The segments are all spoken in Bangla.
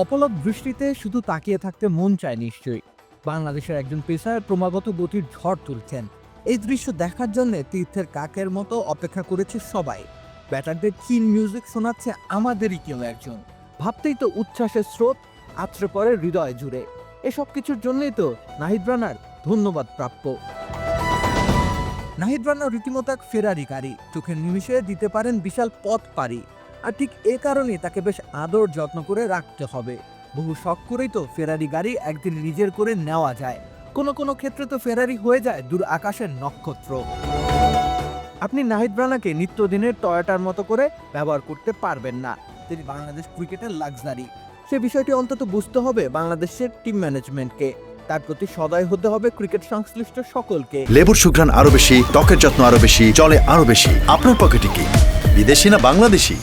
অপলক দৃষ্টিতে শুধু তাকিয়ে থাকতে মন চায় নিশ্চয়ই। বাংলাদেশের একজন পেসার ক্রমাগত গতির ঝড় তুলছেন। এই দৃশ্য দেখার জন্য তীর্থের কাকের মতো অপেক্ষা করেছে সবাই। ব্যাটারদের চিন মিউজিক শোনাচ্ছে আমাদেরই কেউ একজন। ভাবতেই তো উচ্ছ্বাসের স্রোত, আছড়ে পড়ে হৃদয় জুড়ে। এসব কিছুর জন্যই তো নাহিদ রানার ধন্যবাদ প্রাপ্য। নাহিদ রানা রীতিমতো এক ফেরারি গাড়ি। চোখের নিমিষে দিতে পারেন বিশাল পথ পারি আর ঠিক এ কারণেই তাকে বেশ আদর যত্ন করে রাখতে হবে। বহু শখ করেই তো ফেরারি গাড়ি একদিন নিজের করে নেওয়া যায়। কোনো কোনো ক্ষেত্রে তো ফেরারি হয়ে যায় দূর আকাশের নক্ষত্র। আপনি নাহিদ রানাকে নিত্যদিনের টয়োটার মতো করে ব্যবহার করতে পারবেন না। তিনি বাংলাদেশ ক্রিকেটের লাক্সারি। সে বিষয়টি অন্তত বুঝতে হবে বাংলাদেশের টিম ম্যানেজমেন্টকে তার প্রতি সদয় হতে হবে ক্রিকেট সংশ্লিষ্ট সকলকে। লেবুর সুঘ্রাণ আরও বেশি, ত্বকের যত্ন আরও বেশি চলে আরও বেশি। আপনার পকেটে কি বিদেশি না বাংলাদেশি?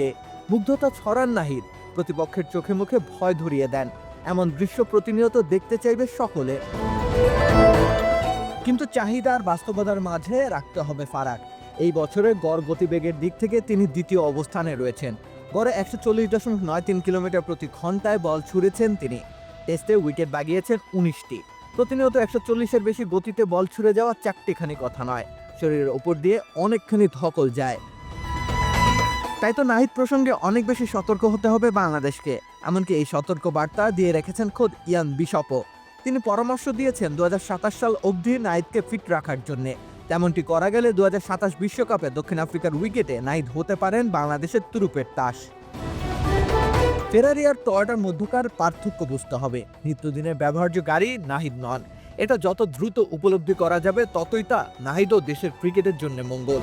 কে মুগ্ধতা ছড়ান নাহিদ। প্রতিপক্ষের চোখে মুখে ভয় ধরিয়ে দেন। এমন দৃশ্য প্রতিনিয়ত দেখতে চাইবে সকলে। কিন্তু চাহিদা আর বাস্তবতার মাঝে রাখতে হবে ফারাক। এই বছরের গড় গতিবেগের দিক থেকে তিনি দ্বিতীয় অবস্থানে রয়েছেন। গড়ে একশো চল্লিশ দশমিক নয় তিন কিলোমিটার প্রতি ঘন্টায় বল ছুঁড়েছেন তিনি। টেস্টে উইকেট বাগিয়েছেন উনিশটি। প্রতিনিয়ত একশো চল্লিশের বেশি গতিতে বল ছুঁড়ে যাওয়া চারটিখানি কথা নয়। শরীরের ওপর দিয়ে অনেকখানি ধকল যায়। তাই তো নাহিদ প্রসঙ্গে অনেক বেশি সতর্ক হতে হবে বাংলাদেশকে। এমনকি এই সতর্ক বার্তা দিয়ে রেখেছেন খোদ ইয়ান বিশপও। তিনি পরামর্শ দিয়েছেন দুহাজার সাতাশ সাল অবধি নাহিদকে ফিট রাখার জন্য। তেমনটি করা গেলে দু বিশ্বকাপে দক্ষিণ আফ্রিকার উইকেটে নাহিদ হতে পারেন বাংলাদেশের তুরুপের তাস। ফেরারি আর টয়টার মধ্যকার পার্থক্য বুঝতে হবে। নিত্যদিনের ব্যবহার্য গাড়ি নাহিদ নন। এটা যত দ্রুত উপলব্ধি করা যাবে ততই তা নাহিদও দেশের ক্রিকেটের জন্য মঙ্গল।